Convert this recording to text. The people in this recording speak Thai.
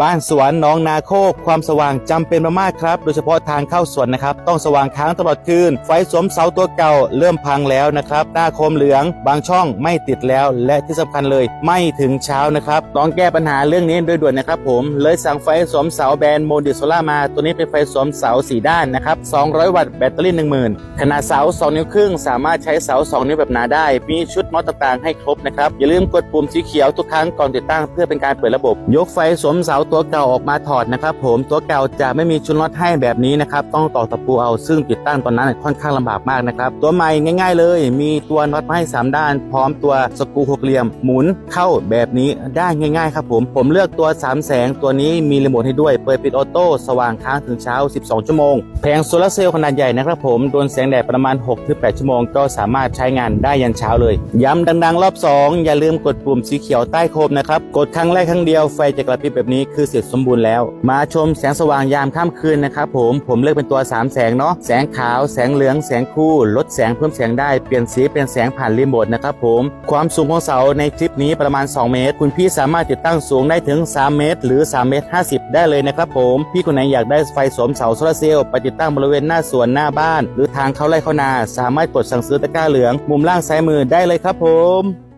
บ้านสวนหน้องนาโคกความสว่างจำเป็นมากๆครับ โดยเฉพาะทางเข้าสวนนะครับ ต้องสว่างค้างตลอดคืน ไฟสวมเสาตัวเก่า เริ่มพังแล้วนะครับ หน้าโคมเหลืองบางช่องไม่ติดแล้วและที่สำคัญเลยไม่ถึงเช้านะครับต้องแก้ปัญหาเรื่องนี้โดยด่วนนะครับผมเลยสั่งไฟสวมเสาแบรนด์โมดิโซล่ามา ตัวนี้เป็นไฟสวมเสาสีด้านนะครับ 200 วัตต์แบตเตอรี่ 10,000 ขนาดเสา 2 นิ้วครึ่ง สามารถใช้เสา 2 นิ้วแบบหนาได้ มีชุดน็อต่างๆให้ครบนะครับอย่าลืมกดปุ่มสีเขียวทุกครั้งก่อนติดตั้งเพื่อเป็นการเปิดระบบ ยกไฟสวมเสาตัวเก่าออกมาถอดนะครับ ผมตัวเก่าจะไม่มีชุดน็อตให้แบบนี้นะครับต้องต่อตะปูเอาซึ่งติดตั้งตอนนั้นค่อนข้างลำบากมากนะครับตัวใหม่ง่าย ๆ เลย มีตัวน็อตมาให้สามด้าน พร้อมตัวสกรูหกเหลี่ยมหมุนเข้าแบบนี้ได้ง่ายๆครับผมผมเลือกตัวสามแสงตัวนี้มีรีโมทให้ด้วยเปิดปิดออโต้สว่างค้างถึงเช้า 12 ชั่วโมงแผงโซลาเซลล์ขนาดใหญ่นะครับผมโดนแสงแดดประมาณ 6-8 ชั่วโมง ก็สามารถใช้งานได้ยันเช้าเลย ย้ำดังๆ รอบ 2 อย่าลืมกดปุ่มสีเขียวใต้โคมนะครับกดครั้งแรกครั้งเดียวไฟจะกระพริบแบบนี้คือเสร็จสมบูรณ์แล้ว มาชมแสงสว่างยามค่ำคืนนะครับผมผมเลือกเป็นตัว 3 แสงเนาะแสงขาวแสงเหลืองแสงคู่ ลดแสงเพิ่มแสงได้เปลี่ยนสีเป็นแสงผ่านรีโมทนะครับผมความสูงของเสาในคลิปนี้ประมาณ 2 เมตร คุณพี่สามารถติดตั้งสูงได้ถึง 3 เมตร หรือ 3 เมตร 50 ได้เลยนะครับผมพี่คนไหนอยากได้ไฟสวมเสาโซลาร์เซลล์ไปติดตั้งบริเวณหน้าสวนหน้าบ้าน หรือทางเข้าไร่เข้านา สามารถกดสั่งซื้อตะกร้าเหลือง มุมล่างซ้ายมือได้เลยครับผม